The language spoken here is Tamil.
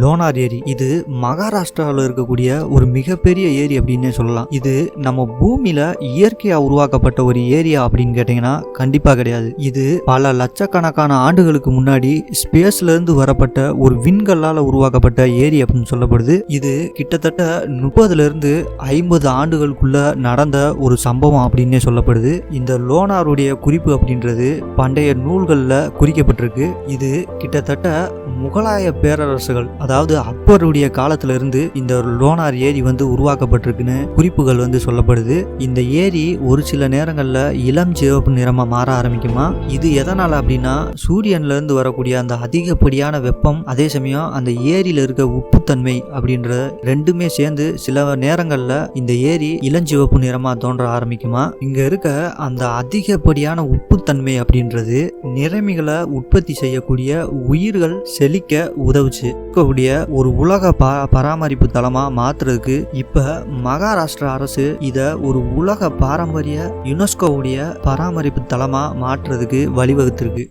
லோனார் ஏரி. இது மகாராஷ்டிராவில் இருக்கக்கூடிய ஒரு மிகப்பெரிய ஏரி அப்படின்னே சொல்லலாம். இது நம்ம பூமியில இயற்கையா உருவாக்கப்பட்ட ஒரு ஏரியா அப்படின்னு கேட்டிங்கன்னா கண்டிப்பா கிடையாது. இது பல லட்சக்கணக்கான ஆண்டுகளுக்கு முன்னாடி ஸ்பேஸ்ல இருந்து வரப்பட்ட ஒரு விண்கல்லால் உருவாக்கப்பட்ட ஏரி அப்படின்னு சொல்லப்படுது. இது கிட்டத்தட்ட முப்பதுல இருந்து ஐம்பது ஆண்டுகளுக்குள்ள நடந்த ஒரு சம்பவம் அப்படின்னே சொல்லப்படுது. இந்த லோனாருடைய குறிப்பு அப்படின்றது பண்டைய நூல்களில் குறிக்கப்பட்டிருக்கு. இது கிட்டத்தட்ட முகலாய பேரரசுகள் அதாவது அக்பருடைய காலத்திலிருந்து இந்த லோனார் ஏரி வந்து உருவாக்கப்பட்டிருக்குன்னு குறிப்புகள் வந்து சொல்லப்படுது. இந்த ஏரி ஒரு சில நேரங்களில் இளம் சிவப்பு நிறமாக மாற ஆரம்பிக்குமா? இது எதனால் அப்படின்னா சூரியன்லேருந்து வரக்கூடிய அந்த அதிகப்படியான வெப்பம் அதே சமயம் அந்த ஏரியில் இருக்க உப்புத்தன்மை அப்படின்ற ரெண்டுமே சேர்ந்து சில நேரங்களில் இந்த ஏரி இளஞ்சிவப்பு நிறமாக தோன்ற ஆரம்பிக்குமா? இங்கே இருக்க அந்த அதிகப்படியான உப்புத்தன்மை அப்படின்றது நிறமிகளை உற்பத்தி செய்யக்கூடிய உயிர்கள் செழிக்க உதவுச்சு. இருக்கக்கூடிய ஒரு உலக ப பராமரிப்பு தளமா மாத்துறதுக்கு இப்ப மகாராஷ்டிரா அரசு இத ஒரு உலக பாரம்பரிய யுனெஸ்கோவுடைய பராமரிப்பு தளமா மாற்றுறதுக்கு வழிவகுத்திருக்கு.